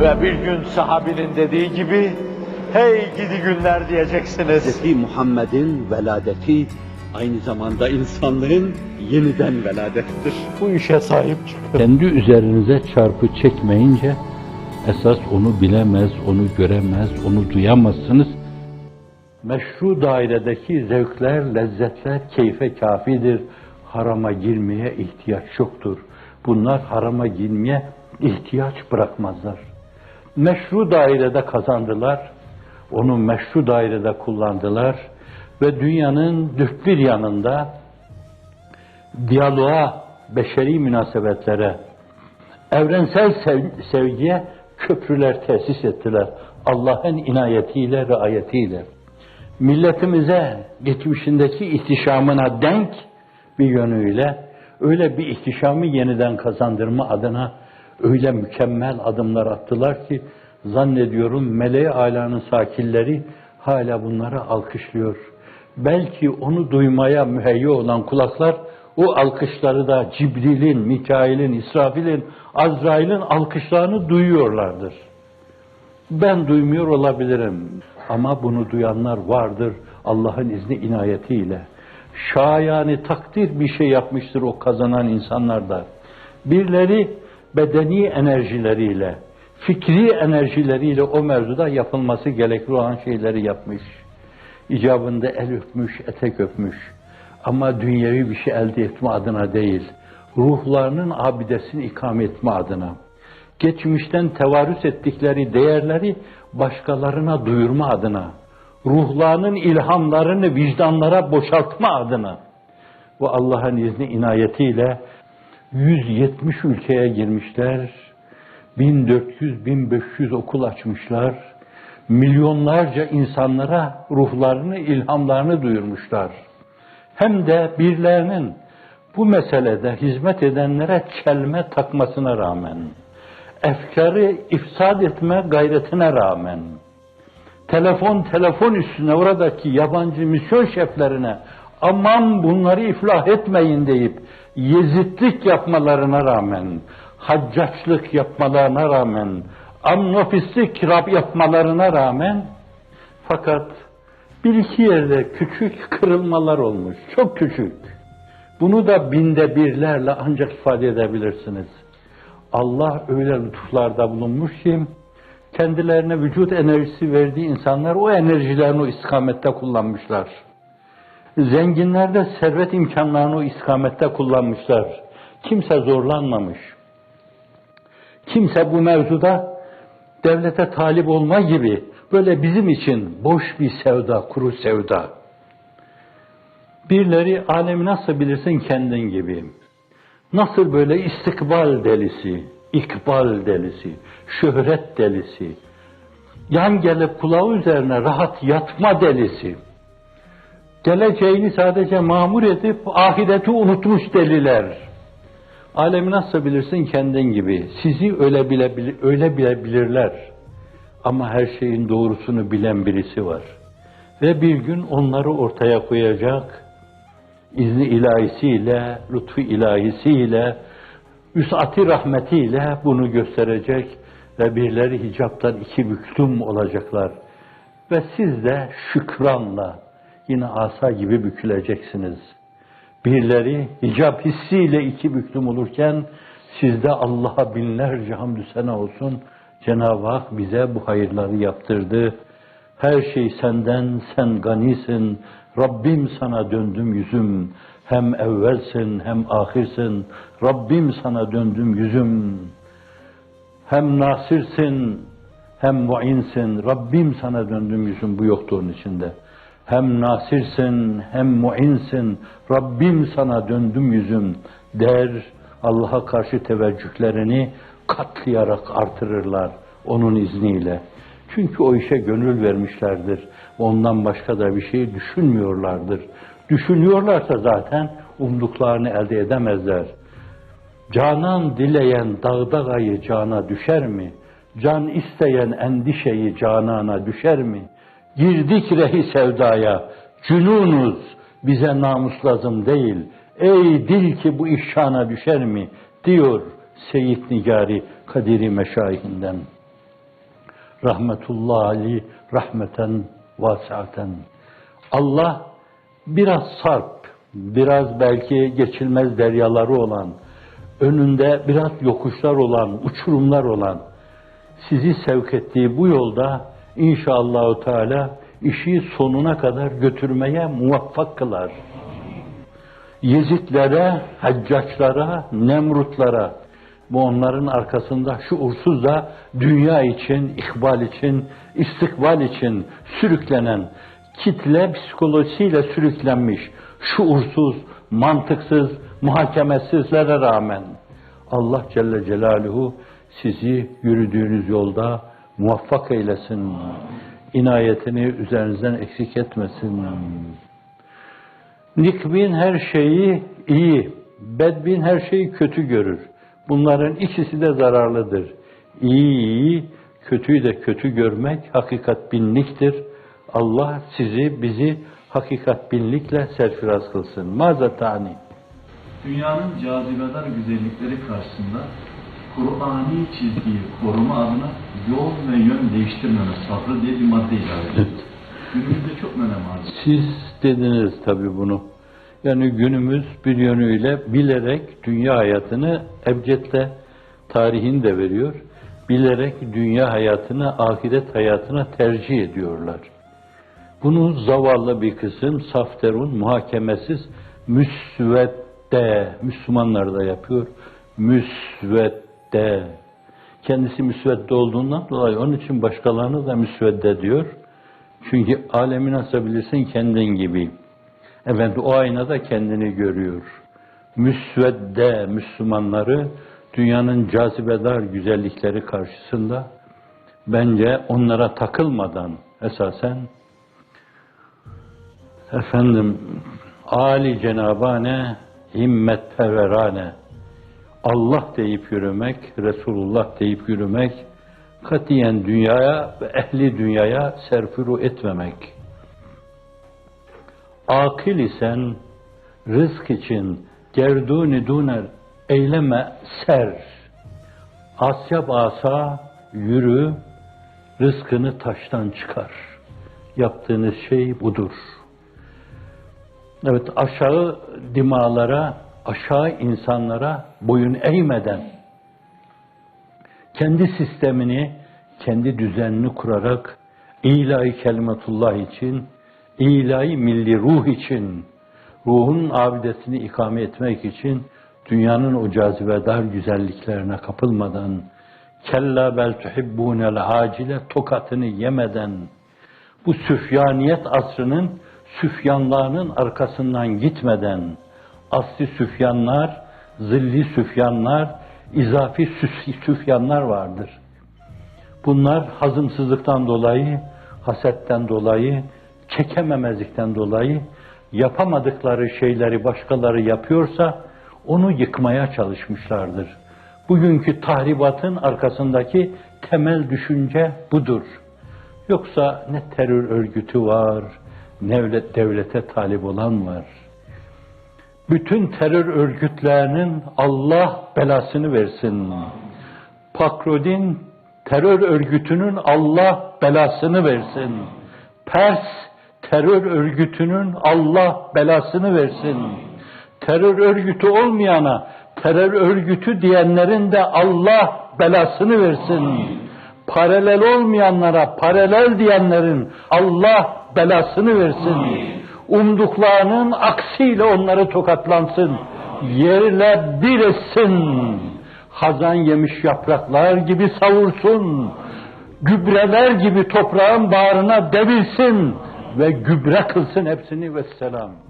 Ve bir gün sahabinin dediği gibi, hey gidi günler diyeceksiniz. Hz. Muhammed'in veladeti aynı zamanda insanlığın yeniden veladettir. Bu işe sahip çıkın. Kendi üzerinize çarpı çekmeyince esas onu bilemez, onu göremez, onu duyamazsınız. Meşru dairedeki zevkler, lezzetler keyfe kafidir. Harama girmeye ihtiyaç yoktur. Bunlar harama girmeye ihtiyaç bırakmazlar. Meşru dairede kazandılar, onu meşru dairede kullandılar ve dünyanın dört bir yanında diyaloğa, beşeri münasebetlere, evrensel sev- sevgiye köprüler tesis ettiler. Allah'ın inayetiyle, riayetiyle. Milletimize geçmişindeki ihtişamına denk bir yönüyle öyle bir ihtişamı yeniden kazandırma adına öyle mükemmel adımlar attılar ki zannediyorum meleği alanın sakinleri hala bunları alkışlıyor. Belki onu duymaya müheyyi olan kulaklar o alkışları da Cibril'in, Mikail'in, İsrafil'in, Azrail'in alkışlarını duyuyorlardır. Ben duymuyor olabilirim ama bunu duyanlar vardır Allah'ın izni inayetiyle. Şayani takdir bir şey yapmıştır o kazanan insanlar da. Birileri bedeni enerjileriyle, fikri enerjileriyle o mevzuda yapılması gerekli olan şeyleri yapmış. İcabında el öpmüş, etek öpmüş. Ama dünyevi bir şey elde etme adına değil, ruhlarının abidesini ikame etme adına geçmişten tevarüs ettikleri değerleri başkalarına duyurma adına, ruhlarının ilhamlarını vicdanlara boşaltma adına ve Allah'ın izni inayetiyle 170 ülkeye girmişler, 1400-1500 okul açmışlar, milyonlarca insanlara ruhlarını, ilhamlarını duyurmuşlar. Hem de birilerinin bu meselede hizmet edenlere çelme takmasına rağmen, efkarı ifsad etme gayretine rağmen, telefon telefon üstüne oradaki yabancı misyon şeflerine aman bunları iflah etmeyin deyip yezitlik yapmalarına rağmen, haccaçlık yapmalarına rağmen, amnofislik kirap yapmalarına rağmen fakat bir iki yerde küçük kırılmalar olmuş, çok küçük. Bunu da binde birlerle ancak ifade edebilirsiniz. Allah öyle lütuflarda bulunmuş ki kendilerine vücut enerjisi verdiği insanlar o enerjilerini o istikamette kullanmışlar. Zenginler de servet imkanlarını o istikamette kullanmışlar. Kimse zorlanmamış. Kimse bu mevzuda devlete talip olma gibi böyle bizim için boş bir sevda, kuru sevda. Birileri alemi nasıl bilirsin kendin gibi. Nasıl böyle istikbal delisi, ikbal delisi, şöhret delisi, yan gelip kulağı üzerine rahat yatma delisi, geleceğini sadece mamur edip ahireti unutmuş deliler. Alemi nasıl bilirsin kendin gibi. Sizi öyle bile öyle bile bilirler. Ama her şeyin doğrusunu bilen birisi var. Ve bir gün onları ortaya koyacak, izni ilahisiyle, lütfu ilahisiyle, müsaati rahmetiyle bunu gösterecek ve birileri hicaptan iki büklüm olacaklar. Ve siz de şükranla yine asa gibi büküleceksiniz. Birileri hicap hissiyle iki büklüm olurken sizde Allah'a binlerce hamdü sena olsun. Cenab-ı Hak bize bu hayırları yaptırdı. Her şey senden, sen ganisin. Rabbim sana döndüm yüzüm. Hem evvelsin hem ahirsin. Rabbim sana döndüm yüzüm. Hem nasirsin hem muinsin. Rabbim sana döndüm yüzüm. Bu yoktu onun içinde. Hem nasirsin hem muinsin. Rabbim sana döndüm yüzüm der. Allah'a karşı teveccühlerini katlayarak artırırlar onun izniyle. Çünkü o işe gönül vermişlerdir. Ondan başka da bir şey düşünmüyorlardır. Düşünüyorlarsa zaten umduklarını elde edemezler. Canan dileyen dağda gayı cana düşer mi? Can isteyen endişeyi canana düşer mi? Girdik rehi sevdaya, cünunuz, bize namus lazım değil. Ey dil ki bu işşana düşer mi? Diyor Seyyid Nigari Kadiri Meşayihinden. rahmetullahi rahmeten vasiaten. Allah biraz sarp, biraz belki geçilmez deryaları olan, önünde biraz yokuşlar olan, uçurumlar olan, sizi sevk ettiği bu yolda inşallahü teala işi sonuna kadar götürmeye muvaffak kılar. Yezitlere, haccaçlara, nemrutlara bu onların arkasında şuursuz da dünya için, ikbal için, istikbal için sürüklenen, kitle psikolojisiyle sürüklenmiş, şuursuz, mantıksız, muhakemesizlere rağmen Allah Celle Celaluhu sizi yürüdüğünüz yolda muvaffak eylesin. İnayetini üzerinizden eksik etmesin. Nikbin her şeyi iyi, bedbin her şeyi kötü görür. Bunların ikisi de zararlıdır. İyi iyi, kötüyü de kötü görmek hakikat binliktir. Allah sizi, bizi hakikat binlikle serfiraz kılsın. Mazatani. Dünyanın cazibedar güzellikleri karşısında Kur'ani çizgiyi koruma adına yol ve yön değiştirmeme sabrı diye bir madde ilave. Günümüzde çok önem arz. Siz dediniz tabii bunu. Yani günümüz bir yönüyle bilerek dünya hayatını ebcedle tarihini de veriyor. Bilerek dünya hayatını ahiret hayatına tercih ediyorlar. Bunu zavallı bir kısım safterun, muhakemesiz, müsvedde, Müslümanlar da yapıyor. Müsvedde. Kendisi müsvedde olduğundan dolayı onun için başkalarını da müsvedde diyor. Çünkü alemi nasıl bilirsin kendin gibi. Efendim o aynada kendini görüyor. Müsvedde Müslümanları dünyanın cazibedar güzellikleri karşısında bence onlara takılmadan esasen efendim Ali Cenabane himmet perverane Allah deyip yürümek, Resulullah deyip yürümek, katiyen dünyaya ve ehli dünyaya serfuru etmemek. Akil isen rızk için gerduni duner eyleme ser. Asyap asa yürü, rızkını taştan çıkar. Yaptığınız şey budur. Evet aşağı dimalara, aşağı insanlara boyun eğmeden kendi sistemini, kendi düzenini kurarak ilahi kelimetullah için, ilahi milli ruh için, ruhun abidesini ikame etmek için dünyanın o cazibedar güzelliklerine kapılmadan, kella bel tuhibbunel acile tokatını yemeden, bu süfyaniyet asrının süfyanlarının arkasından gitmeden, asli süfyanlar, zilli süfyanlar, izafi süfyanlar vardır. Bunlar hazımsızlıktan dolayı, hasetten dolayı, çekememezlikten dolayı yapamadıkları şeyleri başkaları yapıyorsa onu yıkmaya çalışmışlardır. Bugünkü tahribatın arkasındaki temel düşünce budur. Yoksa ne terör örgütü var, ne devlet, devlete talip olan var. Bütün terör örgütlerinin Allah belasını versin. Pakrodin terör örgütünün Allah belasını versin. Pers terör örgütünün Allah belasını versin. Terör örgütü olmayana terör örgütü diyenlerin de Allah belasını versin. Paralel olmayanlara paralel diyenlerin Allah belasını versin. Umduklarının aksiyle onları tokatlansın. Yerle bir etsin. Hazan yemiş yapraklar gibi savursun. Gübreler gibi toprağın bağrına devirsin ve gübre kılsın hepsini ve selam.